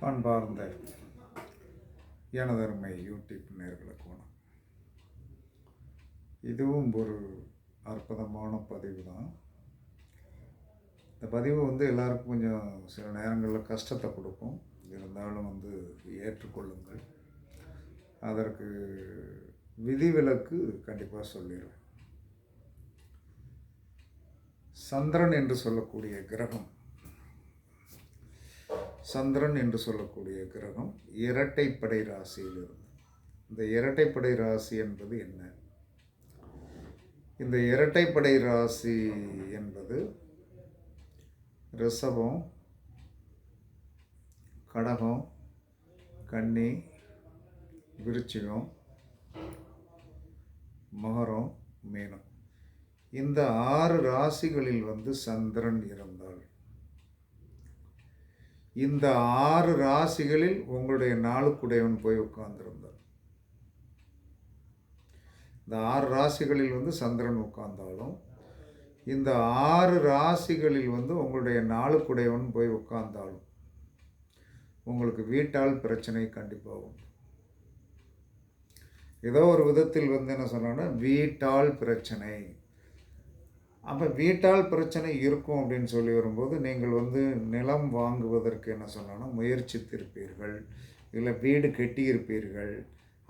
அன்பார்ந்த எனதருமை யூடியூப் நேர்களுக்கு வணக்கம். இதுவும் ஒரு அற்புதமான பதிவு தான். இந்த பதிவு வந்து எல்லாருக்கும் கொஞ்சம் சில நேரங்களில் கஷ்டத்தை கொடுக்கும். இருந்தாலும் வந்து ஏற்றுக்கொள்ளுங்கள். அதற்கு விதிவிலக்கு கண்டிப்பாக சொல்லிடுவேன் சந்திரன் என்று சொல்லக்கூடிய கிரகம் சந்திரன் என்று சொல்லக்கூடிய கிரகம் இரட்டைப்படை ராசியில் இருந்து இந்த இரட்டைப்படை ராசி என்பது என்ன? இந்த இரட்டைப்படை ராசி என்பது ரிஷபம் கடகம் கன்னி விருச்சிகம் மகரம் மீனம். இந்த ஆறு ராசிகளில் வந்து சந்திரன் இருந்தால் இந்த ஆறு ராசிகளில் உங்களுடைய நாளுக்குடையவன் போய் உட்கார்ந்திருந்தார். இந்த ஆறு ராசிகளில் வந்து சந்திரன் உட்கார்ந்தாலும் இந்த ஆறு ராசிகளில் வந்து உங்களுடைய நாளுக்குடையவன் போய் உட்கார்ந்தாலும் உங்களுக்கு வீட்டால் பிரச்சனை கண்டிப்பாக உண்டு. ஏதோ ஒரு விதத்தில் வந்து என்ன சொன்னோன்னா வீட்டால் பிரச்சனை. அப்போ வீட்டால் பிரச்சனை இருக்கும் அப்படின்னு சொல்லி வரும்போது நீங்கள் வந்து நிலம் வாங்குவதற்கு என்ன சொன்னோன்னா முயற்சித்திருப்பீர்கள். இல்லை வீடு கட்டியிருப்பீர்கள்.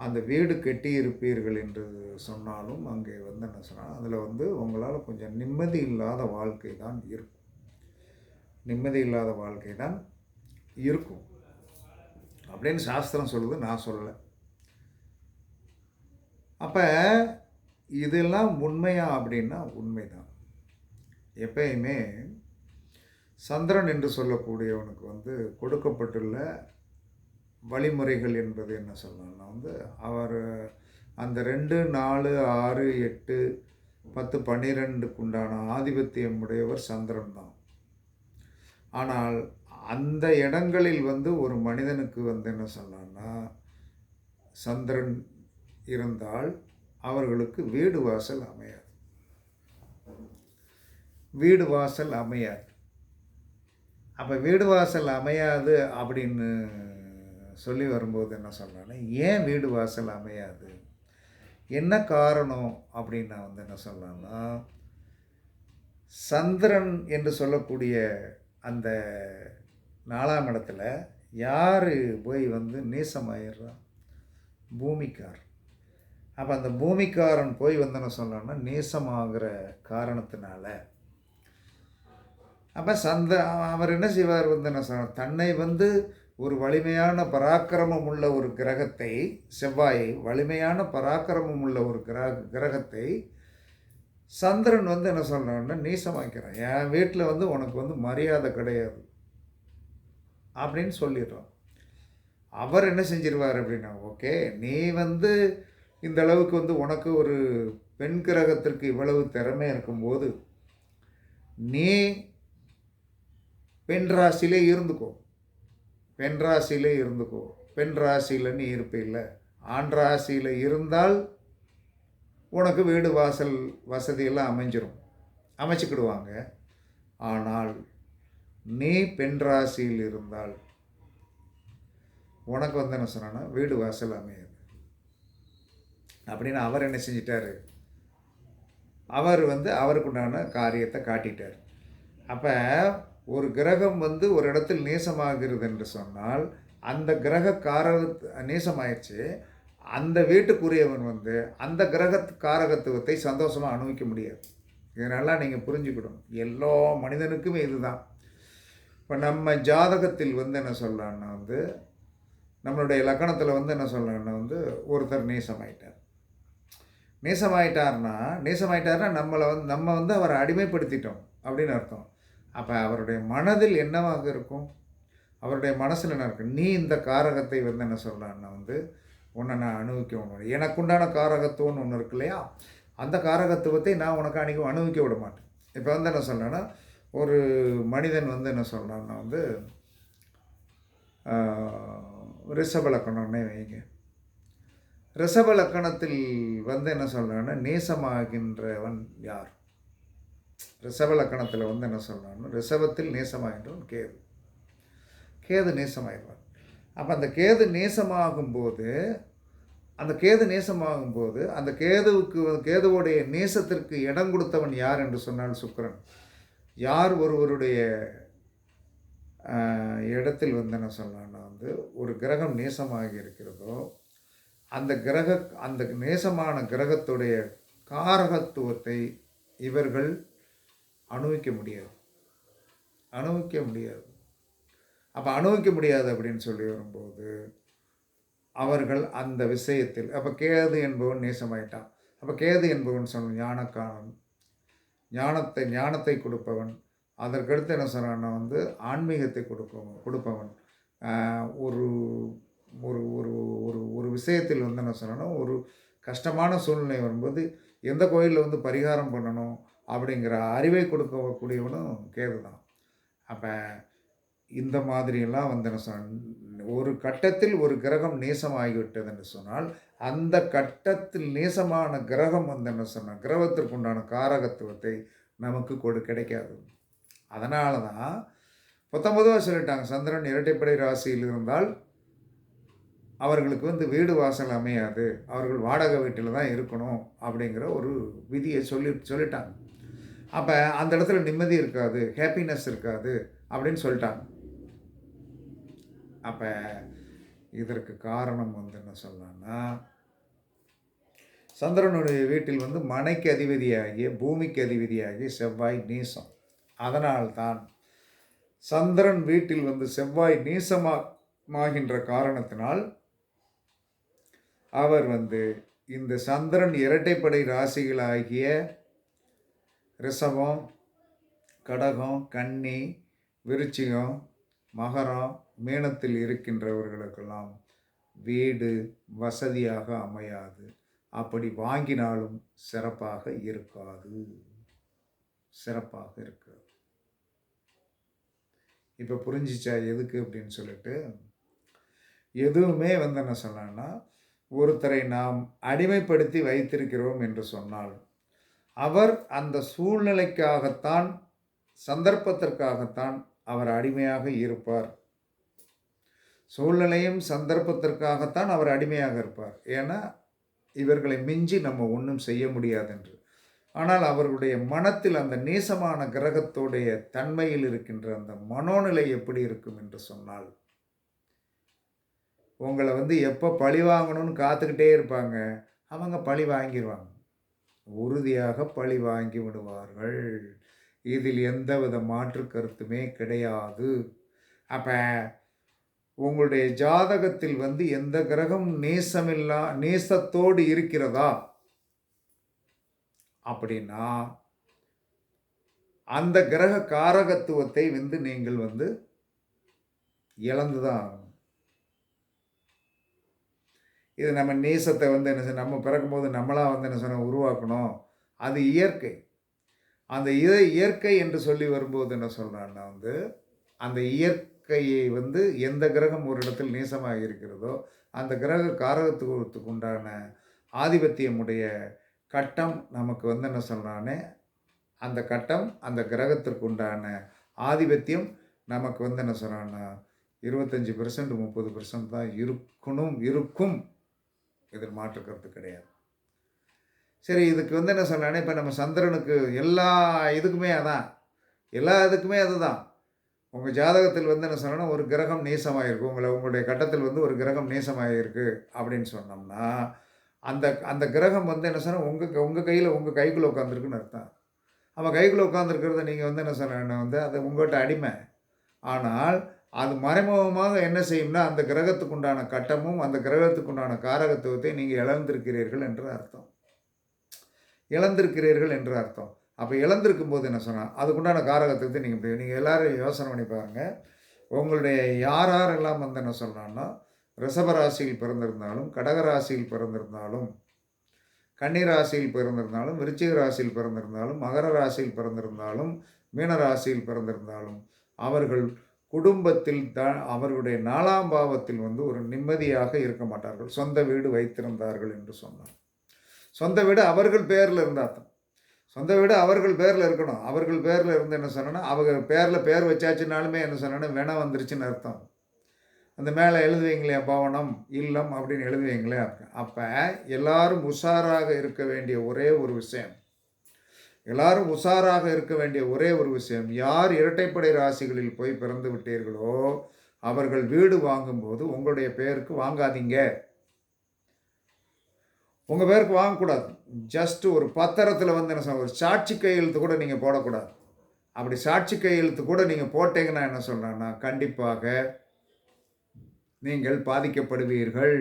அந்த வீடு கட்டியிருப்பீர்கள் என்று சொன்னாலும் அங்கே வந்து என்ன சொன்னால் அதில் வந்து உங்களால் கொஞ்சம் நிம்மதி இல்லாத வாழ்க்கை தான் இருக்கும். நிம்மதி இல்லாத வாழ்க்கை தான் இருக்கும். அப்படின்னு சாஸ்திரம் சொல்லுது நான் சொல்லலை. அப்போ இதெல்லாம் உண்மையா அப்படின்னா உண்மைதான். எப்பயுமே சந்திரன் என்று சொல்லக்கூடியவனுக்கு வந்து கொடுக்கப்பட்டுள்ள வழிமுறைகள் என்பது என்ன சொல்லணும்னா வந்து அவர் அந்த ரெண்டு நாலு ஆறு எட்டு பத்து பன்னிரெண்டுக்கு உண்டான ஆதிபத்தியம் உடையவர் சந்திரன் தான். ஆனால் அந்த இடங்களில் வந்து ஒரு மனிதனுக்கு வந்து என்ன சொன்னான்னா சந்திரன் இருந்தால் அவர்களுக்கு வீடு வாசல் அமையாது. வீடு வாசல் அமையாது. அப்போ வீடு வாசல் அமையாது அப்படின்னு சொல்லி வரும்போது என்ன சொல்கிறேன்னா ஏன் வீடு வாசல் அமையாது? என்ன காரணம் அப்படின்னு நான் வந்து என்ன சொல்லலாம்னா சந்திரன் என்று சொல்லக்கூடிய அந்த நாலாம் இடத்துல யார் போய் வந்து நேசமாயிடுறான்? பூமிக்கார் அப்போ அந்த பூமிக்காரன் போய் வந்து என்ன சொல்லணும்னா நேசமாகிற காரணத்தினால அப்போ சந்த அவர் என்ன செய்வார் வந்து என்ன சொன்னார் தன்னை வந்து ஒரு வலிமையான பராக்கிரமம் உள்ள ஒரு கிரகத்தை செவ்வாயை வலிமையான பராக்கிரமம் உள்ள ஒரு கிரக கிரகத்தை சந்திரன் வந்து என்ன சொல்கிறான்னா நீசமாக்கிறான் என் வீட்டில் வந்து உனக்கு வந்து மரியாதை கிடையாது. அப்படின்னு சொல்லிடுறான். அவர் என்ன செஞ்சிருவார் அப்படின்னா ஓகே நீ வந்து இந்த அளவுக்கு வந்து உனக்கு ஒரு பெண் கிரகத்திற்கு இவ்வளவு திறமை இருக்கும்போது நீ பெண் ராசியிலே இருந்துக்கோ. பெண் ராசியிலே இருந்துக்கோ. பெண் ராசியில் நீ இருப்பில்ல ஆண் ராசியில் இருந்தால் உனக்கு வீடு வாசல் வசதியெல்லாம் அமைஞ்சிரும். அமைச்சிக்கிடுவாங்க. ஆனால் நீ பெண் ராசியில் இருந்தால் உனக்கு வந்து என்ன சொன்னா வீடு வாசல் அமையாது. அப்படின்னு அவர் என்ன செஞ்சிட்டாரு? அவர் வந்து அவருக்குண்டான காரியத்தை காட்டிட்டார். அப்போ ஒரு கிரகம் வந்து ஒரு இடத்தில் நேசமாகிறது என்று சொன்னால் அந்த கிரக கார நேசமாயிடுச்சு. அந்த வீட்டுக்குரியவன் வந்து அந்த கிரக காரகத்துவத்தை சந்தோஷமாக அனுபவிக்க முடியாது. இதனால் நீங்கள் புரிஞ்சுக்கணும். எல்லா மனிதனுக்குமே இதுதான். இப்போ நம்ம ஜாதகத்தில் வந்து என்ன சொல்லலாம்னா வந்து நம்மளுடைய லக்கணத்தில் வந்து என்ன சொல்லலான்னா வந்து ஒருத்தர் நேசமாயிட்டார். நேசமாயிட்டார்னா நேசமாயிட்டார்னா நம்மளை வந்து நம்ம வந்து அவரை அடிமைப்படுத்திட்டோம் அப்படின்னு அர்த்தம். அப்போ அவருடைய மனதில் என்னவாக இருக்கும்? அவருடைய மனசில் என்ன இருக்கு? நீ இந்த காரகத்தை வந்து என்ன சொல்கிறான்னா வந்து உன்னை நான் அனுபவிக்க ஒன்று எனக்குண்டான காரகத்துவம்னு ஒன்று இருக்கு இல்லையா? அந்த காரகத்துவத்தை நான் உனக்கு அன்றைக்கி அனுபவிக்க விட மாட்டேன். இப்போ வந்து என்ன சொல்கிறேன்னா ஒரு மனிதன் வந்து என்ன சொல்கிறான்னா வந்து ரிஷப லக்கணம்னே வைங்க. ரிஷப லக்கணத்தில் வந்து என்ன சொல்கிறான்னா நேசமாகின்றவன் யார்? ரிஷப லக்கணத்தில் வந்து என்ன சொல்கிறான்னா ரிஷபத்தில் நேசமாகின்றவன் கேது. கேது நேசமாயிடுவான் அப்போ அந்த கேது நேசமாகும்போது அந்த கேது நேசமாகும்போது அந்த கேதுவுக்கு கேதுவுடைய நேசத்திற்கு இடம் கொடுத்தவன் யார் என்று சொன்னால் சுக்கரன். யார் ஒருவருடைய இடத்தில் வந்து என்ன சொல்லலாம்னா வந்து ஒரு கிரகம் நேசமாக இருக்கிறதோ அந்த கிரக அந்த நேசமான கிரகத்துடைய காரகத்துவத்தை இவர்கள் அனுபவிக்க முடியாது. அனுபவிக்க முடியாது. அப்போ அனுபவிக்க முடியாது அப்படின்னு சொல்லி வரும்போது அவர்கள் அந்த விஷயத்தில் அப்போ கேது என்பவன் நேசமாயிட்டான். அப்போ கேது என்பவன் சொன்ன ஞானக்காரன் ஞானத்தை ஞானத்தை கொடுப்பவன். அதற்கடுத்து என்ன சொல்கிறான்னா வந்து ஆன்மீகத்தை கொடுப்பவன் கொடுப்பவன். ஒரு ஒரு ஒரு ஒரு ஒரு விஷயத்தில் வந்து என்ன சொல்கிறேன்னா ஒரு கஷ்டமான சூழ்நிலை வரும்போது எந்த கோயிலில் வந்து பரிகாரம் பண்ணணும் அப்படிங்கிற அறிவை கொடுக்கக்கூடியவனும் கேது தான். அப்போ இந்த மாதிரியெல்லாம் வந்து என்ன சொன்ன ஒரு கட்டத்தில் ஒரு கிரகம் நேசமாகிவிட்டது என்று சொன்னால் அந்த கட்டத்தில் நேசமான கிரகம் வந்து என்ன சொன்னால் கிரகத்திற்குண்டான காரகத்துவத்தை நமக்கு கொடு கிடைக்காது. அதனால தான் பத்தொன்பதுவா சொல்லிட்டாங்க சந்திரன் இரட்டைப்படை ராசியில் இருந்தால் அவர்களுக்கு வந்து வீடு வாசல் அமையாது அவர்கள் வாடகை வீட்டில் தான் இருக்கணும் அப்படிங்கிற ஒரு விதியை சொல்லி சொல்லிட்டாங்க. அப்போ அந்த இடத்துல நிம்மதி இருக்காது ஹாப்பினஸ் இருக்காது அப்படின்னு சொல்லிட்டாங்க. அப்போ இதற்கு காரணம் வந்து என்ன சொல்லலாம்னா சந்திரனுடைய வீட்டில் வந்து மனைக்கு அதிபதியாகிய பூமிக்கு அதிபதியாகிய செவ்வாய் நீசம். அதனால்தான் சந்திரன் வீட்டில் வந்து செவ்வாய் நீசமாகின்ற காரணத்தினால் அவர் வந்து இந்த சந்திரன் இரட்டைப்படை ராசிகளாகிய ரிஷபம் கடகம் கன்னி விருச்சிகம் மகரம் மீனத்தில் இருக்கின்றவர்களுக்கெல்லாம் வீடு வசதியாக அமையாது. அப்படி வாங்கினாலும் சிறப்பாக இருக்காது. சிறப்பாக இருக்காது. இப்போ புரிஞ்சிச்சா எதுக்கு அப்படின்னு சொல்லிட்டு எதுவுமே வந்து என்ன சொன்னான்னா ஒருத்தரை நாம் அடிமைப்படுத்தி வைத்திருக்கிறோம் என்று சொன்னால் அவர் அந்த சூழ்நிலைக்காகத்தான் சந்தர்ப்பத்திற்காகத்தான் அவர் அடிமையாக இருப்பார். சூழ்நிலையும் சந்தர்ப்பத்திற்காகத்தான் அவர் அடிமையாக இருப்பார். ஏன்னா இவர்களை மிஞ்சி நம்ம ஒன்றும் செய்ய முடியாது என்று ஆனால் அவர்களுடைய மனத்தில் அந்த நேசமான கிரகத்துடைய தன்மையில் இருக்கின்ற அந்த மனோநிலை எப்படி இருக்கும் என்று சொன்னால் உங்களை வந்து எப்போ பழி வாங்கணும்னு காத்துக்கிட்டே இருப்பாங்க. அவங்க பழி வாங்கிடுவாங்க உறுதியாக பழி வாங்கி விடுவார்கள். இதில் எந்தவித மாற்று கருத்துமே கிடையாது. அப்போ உங்களுடைய ஜாதகத்தில் வந்து எந்த கிரகம் நேசமில்லா நேசத்தோடு இருக்கிறதா? அப்படின்னா அந்த கிரக காரகத்துவத்தை வந்து நீங்கள் வந்து இழந்து தான் இது நம்ம நேசத்தை வந்து என்ன சொல் நம்ம பிறக்கும்போது நம்மளாக வந்து என்ன சொன்ன உருவாக்கணும். அது இயற்கை. அந்த இதை இயற்கை என்று சொல்லி வரும்போது என்ன சொல்கிறான்னா வந்து அந்த இயற்கையை வந்து எந்த கிரகம் ஒரு இடத்தில் நேசமாக இருக்கிறதோ அந்த கிரக காரகத்துவத்துக்கு உண்டான ஆதிபத்தியமுடைய கட்டம் நமக்கு வந்து என்ன சொல்கிறானே அந்த கட்டம் அந்த கிரகத்திற்கு உண்டான ஆதிபத்தியம் நமக்கு வந்து என்ன சொல்கிறான்னா இருபத்தஞ்சி பெர்சன்ட் முப்பது பெர்சன்ட் தான் இருக்கணும் இருக்கும். இதில் மாற்று கருத்து கிடையாது. சரி இதுக்கு வந்து என்ன சொன்னானே இப்போ நம்ம சந்திரனுக்கு எல்லா இதுக்குமே அதான். எல்லா இதுக்குமே அதுதான். உங்கள் ஜாதகத்தில் வந்து என்ன சொன்னால் ஒரு கிரகம் நேசமாயிருக்கு. உங்களை உங்களுடைய கட்டத்தில் வந்து ஒரு கிரகம் நேசமாயிருக்கு அப்படின்னு சொன்னோம்னா அந்த அந்த கிரகம் வந்து என்ன சொன்னால் உங்கள் உங்கள் கையில் உங்கள் கைக்குள்ளே உட்காந்துருக்குன்னு அர்த்தம். அவன் கைக்குள்ளே உட்காந்துருக்கிறத நீங்கள் வந்து என்ன சொன்ன வந்து அது உங்கள்கிட்ட அடிமை. ஆனால் அது மறைமுகமாக என்ன செய்யும்னா அந்த கிரகத்துக்குண்டான கட்டமும் அந்த கிரகத்துக்கு உண்டான காரகத்துவத்தை நீங்கள் இழந்திருக்கிறீர்கள் என்று அர்த்தம். இழந்திருக்கிறீர்கள் என்று அர்த்தம். அப்போ இழந்திருக்கும் போது என்ன சொன்னால் அதுக்குண்டான காரகத்துவத்தை நீங்கள் நீங்கள் எல்லோரும் யோசனை பண்ணி பாருங்கள் உங்களுடைய யார் யாரெல்லாம் வந்து என்ன சொல்கிறான்னா ரிஷபராசியில் பிறந்திருந்தாலும் கடகராசியில் பிறந்திருந்தாலும் கன்னிராசியில் பிறந்திருந்தாலும் விருச்சிக ராசியில் பிறந்திருந்தாலும் மகர ராசியில் பிறந்திருந்தாலும் மீனராசியில் பிறந்திருந்தாலும் அவர்கள் குடும்பத்தில் த அவர்களுடைய நாலாம் பாவத்தில் வந்து ஒரு நிம்மதியாக இருக்க மாட்டார்கள். சொந்த வீடு வைத்திருந்தார்கள் என்று சொன்னார். சொந்த வீடு அவர்கள் பேரில் இருந்தால் சொந்த வீடு அவர்கள் பேரில் இருக்கணும். அவர்கள் பேரில் இருந்து என்ன சொன்னோன்னா அவங்க பேரில் பேர் வச்சாச்சுனாலுமே என்ன சொன்னோன்னா வெனம் வந்துருச்சுன்னு அர்த்தம். அந்த மேலே எழுதுவீங்களே பவனம் இல்லம் அப்படின்னு எழுதுவீங்களே அப்போ எல்லாரும் உஷாராக இருக்க வேண்டிய ஒரே ஒரு விஷயம். எல்லாரும் உஷாராக இருக்க வேண்டிய ஒரே ஒரு விஷயம் யார் இரட்டைப்படை ராசிகளில் போய் பிறந்து விட்டீர்களோ அவர்கள் வீடு வாங்கும்போது உங்களுடைய பெயருக்கு வாங்காதீங்க. உங்கள் பேருக்கு வாங்கக்கூடாது. ஜஸ்ட் ஒரு பத்திரத்தில் வந்து என்ன சொல்ல ஒரு சாட்சி கையெழுத்து கூட நீங்கள் போடக்கூடாது. அப்படி சாட்சி கையெழுத்து கூட நீங்கள் போட்டீங்கன்னா என்ன சொல்கிறேன்னா கண்டிப்பாக நீங்கள் பாதிக்கப்படுவீர்கள்.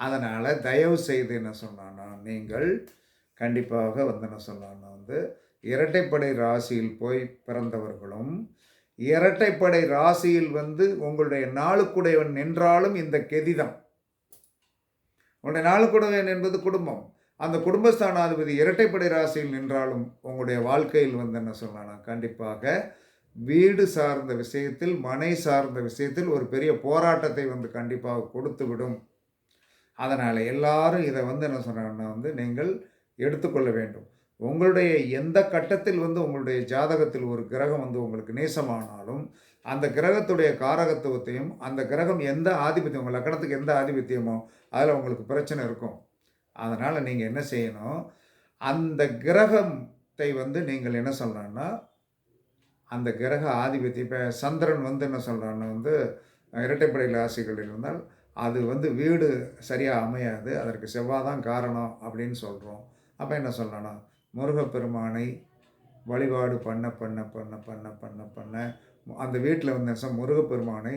அதனால் தயவு செய்து என்ன சொன்னான்னா நீங்கள் கண்டிப்பாக வந்து என்ன சொன்னான்னா வந்து இரட்டைப்படை ராசியில் போய் பிறந்தவர்களும் இரட்டைப்படை ராசியில் வந்து உங்களுடைய நாளுக்குடையவன் நின்றாலும் இந்த கெதிதான் உங்களுடைய நாளுக்குடையவன் என்பது குடும்பம். அந்த குடும்பஸ்தானாதிபதி இரட்டைப்படை ராசியில் நின்றாலும் உங்களுடைய வாழ்க்கையில் வந்து என்ன சொல்லலாம் கண்டிப்பாக வீடு சார்ந்த விஷயத்தில் மனை சார்ந்த விஷயத்தில் ஒரு பெரிய போராட்டத்தை வந்து கண்டிப்பாக கொடுத்து விடும் அதனால் எல்லாரும் இதை வந்து என்ன சொல்கிறாங்கன்னா வந்து நீங்கள் எடுத்துக்கொள்ள வேண்டும். உங்களுடைய எந்த கட்டத்தில் வந்து உங்களுடைய ஜாதகத்தில் ஒரு கிரகம் வந்து உங்களுக்கு நேசமானாலும் அந்த கிரகத்துடைய காரகத்துவத்தையும் அந்த கிரகம் எந்த ஆதிபத்தியம் உங்கள் லக்கணத்துக்கு எந்த ஆதிபத்தியமோ அதில் உங்களுக்கு பிரச்சனை இருக்கும். அதனால் நீங்கள் என்ன செய்யணும்? அந்த கிரகத்தை வந்து நீங்கள் என்ன சொல்லணும்னா அந்த கிரக ஆதிபத்தியம் இப்போ சந்திரன் வந்து என்ன சொல்கிறான்னா வந்து இரட்டைப்படை ராசிகள் இருந்தால் அது வந்து வீடு சரியாக அமையாது அதற்கு செவ்வாய் தான் காரணம் அப்படின்னு சொல்கிறோம் அப்போ என்ன சொல்லணும் முருகப்பெருமானை வழிபாடு பண்ண பண்ண பண்ண பண்ண பண்ண பண்ண அந்த வீட்டில் வந்து என்ன முருகப்பெருமானை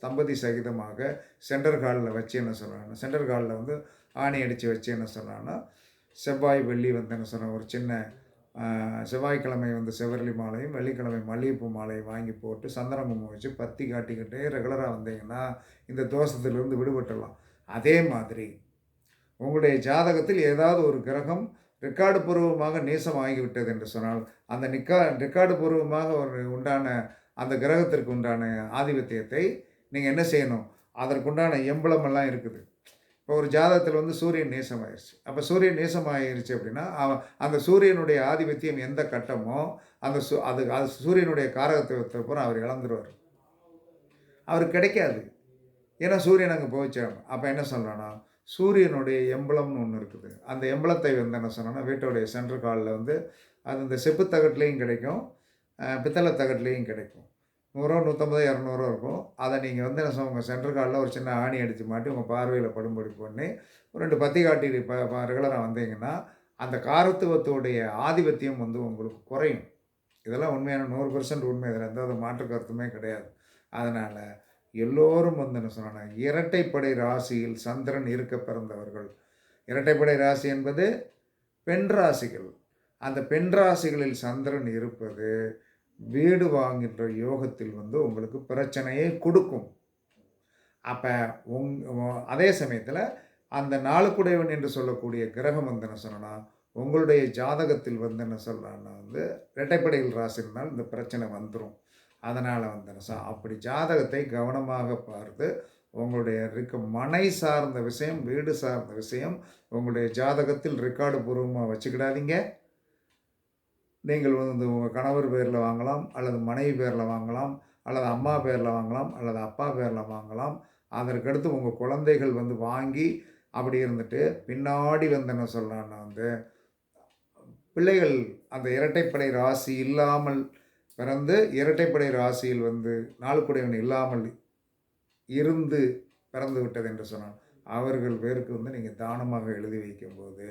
தம்பதி சகிதமாக சென்டர் காலில் வச்சு என்ன சொல்கிறாங்கன்னா சென்டர் காலில் வந்து ஆணி அடித்து வச்சு என்ன சொல்கிறாங்கன்னா செவ்வாய் வெள்ளி வந்து என்ன சொல்கிறேன் ஒரு சின்ன செவ்வாய்க்கிழமை வந்து செவரளி மாலையும் வெள்ளிக்கிழமை மல்லிகைப்பூ மாலையும் வாங்கி போட்டு சந்தனமும் வச்சு பத்தி காட்டிக்கிட்டே ரெகுலராக வந்தீங்கன்னா இந்த தோஷத்துலேருந்து விடுபட்டுடலாம். அதே மாதிரி உங்களுடைய ஜாதகத்தில் ஏதாவது ஒரு கிரகம் ரெக்கார்டு பூர்வமாக நேசம் ஆகிவிட்டது என்று சொன்னால் அந்த நிக்கா ரெக்கார்டு பூர்வமாக ஒரு உண்டான அந்த கிரகத்திற்கு உண்டான ஆதிபத்தியத்தை நீங்கள் என்ன செய்யணும்? அதற்குண்டான எம்பளம் எல்லாம் இருக்குது. இப்போ ஒரு ஜாதகத்தில் வந்து சூரியன் நேசம் ஆயிடுச்சு அப்போ சூரியன் நேசம் ஆயிடுச்சு அப்படின்னா அந்த சூரியனுடைய ஆதிபத்தியம் எந்த கட்டமோ அந்த சு அது அது சூரியனுடைய காரகத்துவத்தை பூரா அவர் இழந்துருவார். அவருக்கு கிடைக்காது. ஏன்னா சூரியன் அங்கே போயிச்சாங்க அப்போ என்ன சொல்கிறான்னா சூரியனுடைய எம்பளம்னு ஒன்று இருக்குது. அந்த எம்பளத்தை வந்து என்ன சொன்னோன்னா வீட்டோடைய சென்ட்ரு காலில் வந்து அது இந்த செப்பு தகட்லேயும் கிடைக்கும் பித்தளை தகட்லேயும் கிடைக்கும். நூறுரூவா நூற்றம்பது இரநூறுவா இருக்கும். அதை நீங்கள் வந்து என்ன உங்கள் சென்டர் காலில் ஒரு சின்ன ஆணி அடித்து மாட்டி உங்கள் பார்வையில் படும்படி பண்ணி ஒரு ரெண்டு பத்தி காட்டி இப்போ ரெகுலராக வந்தீங்கன்னா அந்த காரத்துவத்துடைய ஆதிபத்தியம் வந்து உங்களுக்கு குறையும். இதெல்லாம் உண்மையான நூறு பர்சன்ட் உண்மை. இதில் எந்த மாற்று கருத்துமே கிடையாது. அதனால் எல்லோரும் வந்து என்ன சொன்னாங்க இரட்டைப்படை ராசியில் சந்திரன் இருக்க பிறந்தவர்கள். இரட்டைப்படை ராசி என்பது பெண் ராசிகள். அந்த பெண் ராசிகளில் சந்திரன் இருப்பது வீடு வாங்கின்ற யோகத்தில் வந்து உங்களுக்கு பிரச்சனையை கொடுக்கும். அப்போ உங் அதே சமயத்தில் அந்த நாளுக்குடையவன் என்று சொல்லக்கூடிய கிரகம் வந்து என்ன சொன்னால் உங்களுடைய ஜாதகத்தில் வந்து என்ன சொல்கிறான்னா வந்து இரட்டைப்படையில் ராசினால் இந்த பிரச்சனை வந்துடும் அதனால் வந்து என்ன அப்படி ஜாதகத்தை கவனமாக பார்த்து உங்களுடைய இருக்க மனை சார்ந்த விஷயம் வீடு சார்ந்த விஷயம் உங்களுடைய ஜாதகத்தில் ரெக்கார்டு பூர்வமாக வச்சுக்கிடாதீங்க. நீங்கள் வந்து உங்கள் கணவர் பேரில் வாங்கலாம் அல்லது மனைவி பேரில் வாங்கலாம் அல்லது அம்மா பேரில் வாங்கலாம் அல்லது அப்பா பேரில் வாங்கலாம். அதற்கடுத்து உங்கள் குழந்தைகள் வந்து வாங்கி அப்படி இருந்துட்டு பின்னாடி வந்து என்ன சொல்லலான்னா வந்து பிள்ளைகள் அந்த இரட்டைப்படை ராசி இல்லாமல் பிறந்து இரட்டைப்படை ராசியில் வந்து நாளுக்குடையவன் இல்லாமல் இருந்து பிறந்து விட்டது என்று சொன்னான் அவர்கள் பேருக்கு வந்து நீங்கள் தானமாக எழுதி வைக்கும்போது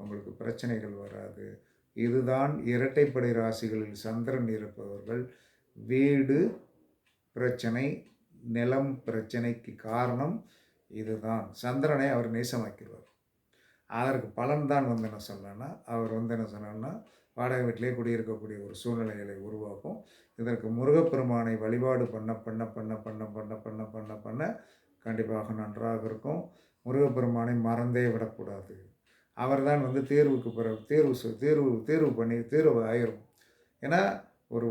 உங்களுக்கு பிரச்சனைகள் வராது. இதுதான் இரட்டைப்படை ராசிகளில் சந்திரன் இருப்பவர்கள். வீடு பிரச்சனை நிலம் பிரச்சனைக்கு காரணம் இதுதான். சந்திரனை அவர் நேசமாக்கிடுவார். அதற்கு பலன் தான் வந்து என்ன சொல்லணும்னா அவர் வந்து என்ன சொன்னார்னா வாடகை வீட்டிலே குடியிருக்கக்கூடிய ஒரு சூழ்நிலைகளை உருவாக்கும். இதற்கு முருகப்பெருமானை வழிபாடு பண்ண பண்ண பண்ண பண்ண பண்ண பண்ண பண்ண பண்ண கண்டிப்பாக நன்றாக இருக்கும். முருகப்பெருமானை மறந்தே விடக்கூடாது. அவர் தான் வந்து தேர்வுக்கு பிறகு தேர்வு தேர்வு தேர்வு பண்ணி தேர்வு ஆயிரும். ஏன்னா ஒரு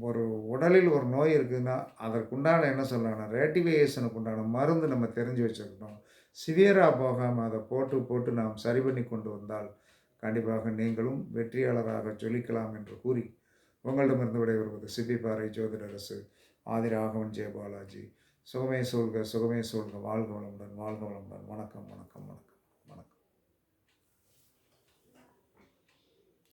ஒரு உடலில் ஒரு நோய் இருக்குதுன்னா அதற்குண்டான என்ன சொல்லலாம் ரேட்டிவேஷனுக்கு உண்டான மருந்து நம்ம தெரிஞ்சு வச்சுருக்கணும் சிவியராக போகாமல் அதை போட்டு போட்டு நாம் சரி பண்ணி கொண்டு வந்தால் கண்டிப்பாக நீங்களும் வெற்றியாளராக சொல்லிக்கலாம் என்று கூறி உங்களிடமிருந்து விடைபெறுவது சிப்பிப்பாறை ஜோதிடரசு ஆதிராகவன் ஜெயபாலாஜி. சுகமே சூழ்க சுகமே சூழ்க. வாழ்க வளமுடன் வாழ்க வளமுடன். வணக்கம் வணக்கம் வணக்கம்.